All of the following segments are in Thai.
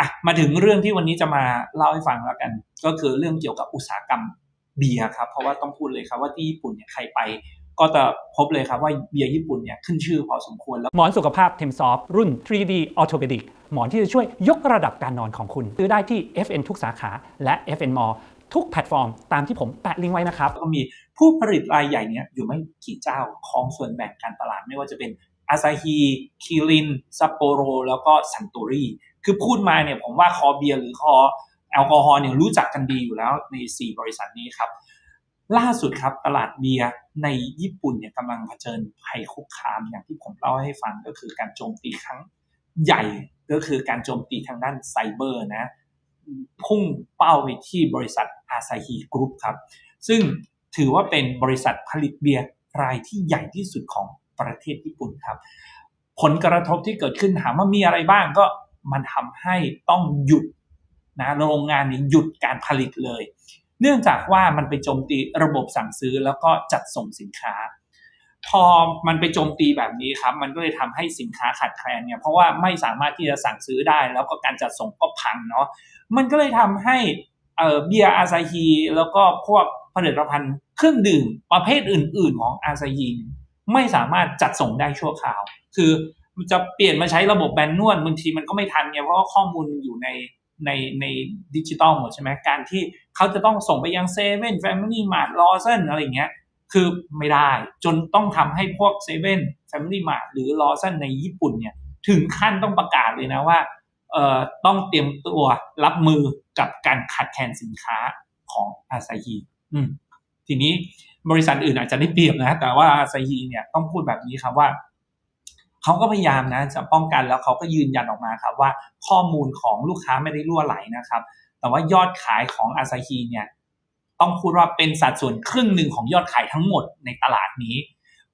อะมาถึงเรื่องที่วันนี้จะมาเล่าให้ฟังแล้วกัน ก็คือเรื่องเกี่ยวกับอุตสาหกรรมเบียร์ครับ เพราะว่าต้องพูดเลยครับว่าที่ญี่ปุ่นเนี่ยใครไป ก็จะพบเลยครับว่าเบียร์ญี่ปุ่นเนี่ยขึ้นชื่อพอสมควรแล้วหมอนสุขภาพ t e m s o f t รุ่น 3D Orthopedic หมอนที่จะช่วยยกระดับการนอนของคุณ ซื้อได้ที่ FN ทุกสาขาและ FN Mall ทุกแพลตฟอร์มตามที่ผมแปะลิงก์ไว้นะครับ ก็มีผู้ผลิตรายใหญ่เนี่ยอยู่ไม่กี่เจ้าของส่วนแบ่งการตลาดไม่ว่าจะเป็น อาซาฮีคิรินซัปโปโร แล้วก็ซันโตรีคือพูดมาเนี่ยผมว่าคอเบียร์หรือคอแอลกอฮอล์เนี่ยรู้จักกันดีอยู่แล้วใน 4 บริษัทนี้ครับ ล่าสุดครับตลาดเบียร์ในญี่ปุ่นเนี่ยกำลังเผชิญภัยคุกคามอย่างที่ผมเล่าให้ฟังก็คือการโจมตีครั้งใหญ่ก็คือการโจมตีทางด้านไซเบอร์นะพุ่งเป้าไปที่บริษัทอาซาฮีกรุ๊ปครับ ซึ่งถือว่าเป็นบริษัทผลิตเบียร์รายที่ใหญ่ที่สุดของ ประเทศญี่ปุ่นครับ ผลกระทบที่เกิดขึ้นถามว่ามีอะไรบ้างก็มันทำให้ต้องหยุดนะโรงงานนี้หยุดการผลิตเลย เนื่องจากว่ามันไปโจมตีระบบสั่งซื้อแล้วก็จัดส่งสินค้า พอมันไปโจมตีแบบนี้ครับ มันก็เลยทำให้สินค้าขาดแคลนเนี่ยเพราะว่าไม่สามารถที่จะสั่งซื้อได้ แล้วก็การจัดส่งก็พังเนาะมันก็เลยทำให้เอ่อเบียร์อาซาฮีแล้วก็พวกผลิตภัณฑ์เครื่องดื่มประเภทอื่น ๆ ของอาซาฮี ไม่สามารถจัดส่งได้ชั่วคราว คือจะเปลี่ยนมาใช้ระบบแบนนวลบางทีมันก็ไม่ทันไงเพราะว่าข้อมูลมันอยู่ในในในดิจิตอลหมดใช่ไหมการที่เขาจะต้องส่งไปยังเซเว่นแฟมิลี่มาร์ทลอเซนอะไรอย่างเงี้ยคือไม่ได้จนต้องทำให้พวกเซเว่นแฟมิลี่มาร์ทหรือลอเซนในญี่ปุ่นเนี่ยถึงขั้นต้องประกาศเลยนะว่าเอ่อต้องเตรียมตัวรับมือกับการขาดแคลนสินค้าของอาซาฮีอืมทีนี้ บริษัทอื่นอาจจะได้เปรียบนะ แต่ว่าซาฮีเนี่ยต้องพูดแบบนี้ครับว่าเขาก็พยายามนะจะป้องกันแล้วเขาก็ยืนยันออกมาครับว่าข้อมูลของลูกค้าไม่ได้รั่วไหลนะครับ แต่ว่ายอดขายของอาซาฮีเนี่ยต้องพูดว่าเป็นสัดส่วนครึ่งหนึ่งของยอดขายทั้งหมดในตลาดนี้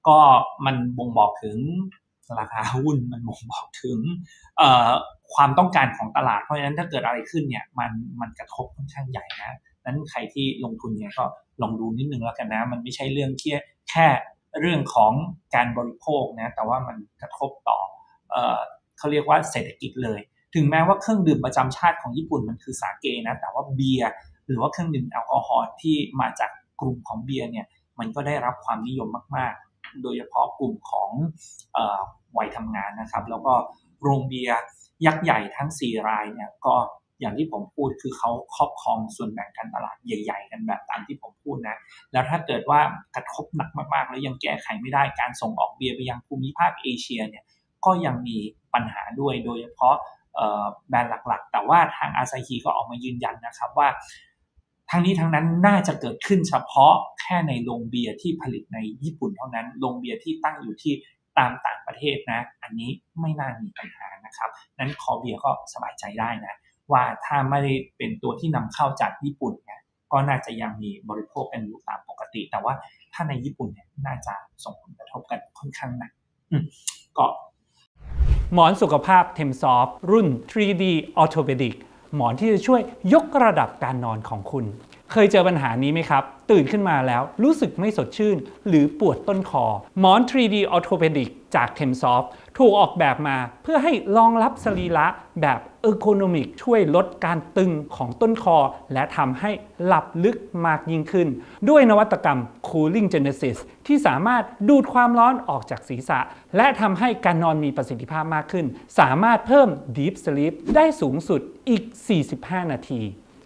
ก็มันบ่งบอกถึงราคาหุ้นมันบ่งบอกถึงความต้องการของตลาดเพราะฉะนั้นถ้าเกิดอะไรขึ้นเนี่ยมันมันกระทบค่อนข้างใหญ่นะ นั้นใครที่ลงทุนเนี่ยก็ลองดูนิดนึงแล้วกันนะ มันไม่ใช่เรื่องแค่แค่เรื่องของการบริโภคนะ แต่ว่ามันกระทบต่อเอ่อเขาเรียกว่าเศรษฐกิจเลย ถึงแม้ว่าเครื่องดื่มประจำชาติของญี่ปุ่นมันคือสาเกนะ แต่ว่าเบียร์หรือว่าเครื่องดื่มแอลกอฮอล์ที่มาจากกลุ่มของเบียร์เนี่ย มันก็ได้รับความนิยมมาก ๆ โดยเฉพาะกลุ่มของอวัยทำงานนะครับ แล้วก็โรงเบียร์ยักษ์ใหญ่ทั้ง 4 รายเนี่ยก็ อย่างที่ผมพูดคือเขาครอบครองส่วนแบ่งการตลาดใหญ่ ๆ กันแบบตามที่ผมพูดนะ แล้วถ้าเกิดว่ากระทบหนักมากๆ แล้วยังแก้ไขไม่ได้การส่งออกเบียร์ไปยังภูมิภาคเอเชียเนี่ยก็ยังมีปัญหาด้วยโดยเฉพาะแบรนด์หลักๆ แต่ว่าทางอาซาฮีก็ออกมายืนยันนะครับว่าทั้งนี้ทั้งนั้นน่าจะเกิดขึ้นเฉพาะแค่ในโรงเบียร์ที่ผลิตในญี่ปุ่นเท่านั้น โรงเบียร์ที่ตั้งอยู่ที่ตามต่างประเทศนะ อันนี้ไม่น่ามีปัญหานะครับ นั้นคอเบียร์ก็สบายใจได้นะ ว่าถ้าไม่ได้เป็นตัวที่นำเข้าจากญี่ปุ่นเนี่ยก็น่าจะยังมีบริโภคกันอยู่ตามปกติ แต่ว่าถ้าในญี่ปุ่นเนี่ยน่าจะส่งผลกระทบกันค่อนข้างหนักก็หมอนสุขภาพเทมซอฟรุ่น 3D Orthopedic หมอนที่จะช่วยยกระดับการนอนของคุณ เคยเจอปัญหานี้ไหมครับ ตื่นขึ้นมาแล้วรู้สึกไม่สดชื่น หรือปวดต้นคอ หมอน 3D Orthopedic จาก t e m s o f t ถูกออกแบบมาเพื่อให้รองรับสรีระแบบเออร์โกนมิกช่วยลดการตึงของต้นคอ และทำให้หลับลึกมากยิ่งขึ้น ด้วยนวัตกรรม Cooling Genesis ที่สามารถดูดความร้อนออกจากศีรษะ และทำให้การนอนมีประสิทธิภาพมากขึ้น สามารถเพิ่ม Deep Sleep ได้สูงสุดอีก 45 นาที